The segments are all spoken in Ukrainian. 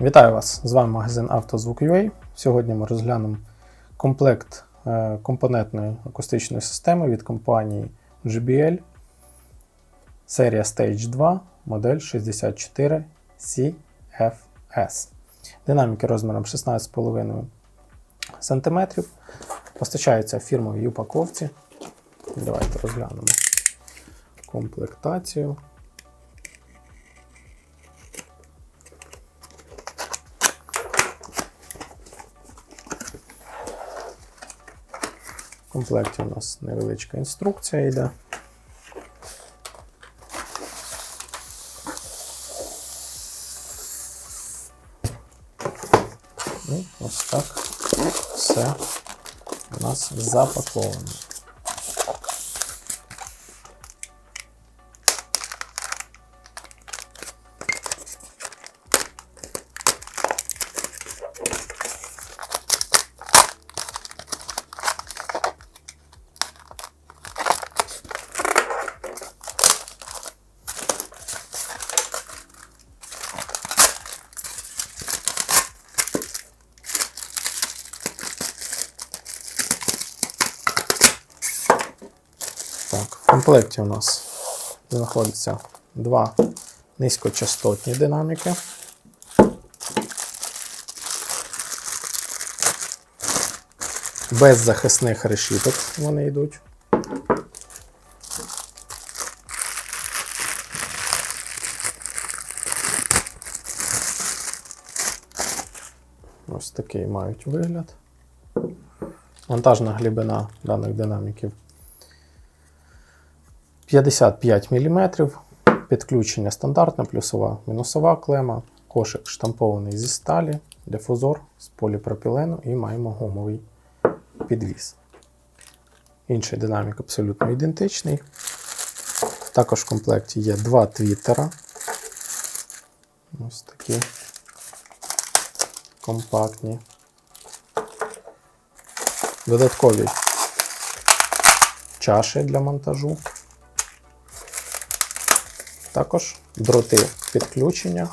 Вітаю вас! З вами магазин «Автозвук.UA». Сьогодні ми розглянемо комплект е, компонентної акустичної системи від компанії JBL, серія Stage 2, модель 64 CFS. Динаміки розміром 16,5 см. Постачаються в упаковці. Давайте розглянемо комплектацію. Комплекті у нас невеличка інструкція йде. І ось так все у нас запаковано. Так, в комплекті у нас знаходиться два низькочастотні динаміки. Без захисних решіток вони йдуть. Ось такий мають вигляд. Монтажна глибина даних динаміків 55 мм, підключення стандартне, плюсова мінусова клема, кошик штампований зі сталі, дифузор з поліпропілену і маємо гумовий підвіс. Інший динамік абсолютно ідентичний. Також в комплекті є два твіттера. Ось такі компактні. Додаткові чаші для монтажу. Також дроти підключення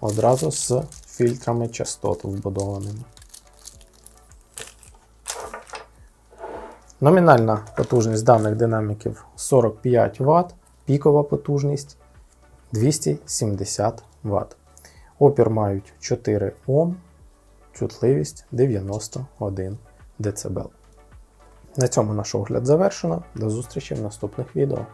одразу з фільтрами частот вбудованими. Номінальна потужність даних динаміків 45 Вт, пікова потужність 270 Вт. Опір мають 4 Ом, чутливість 91 дБ. На цьому наш огляд завершено. До зустрічі в наступних відео.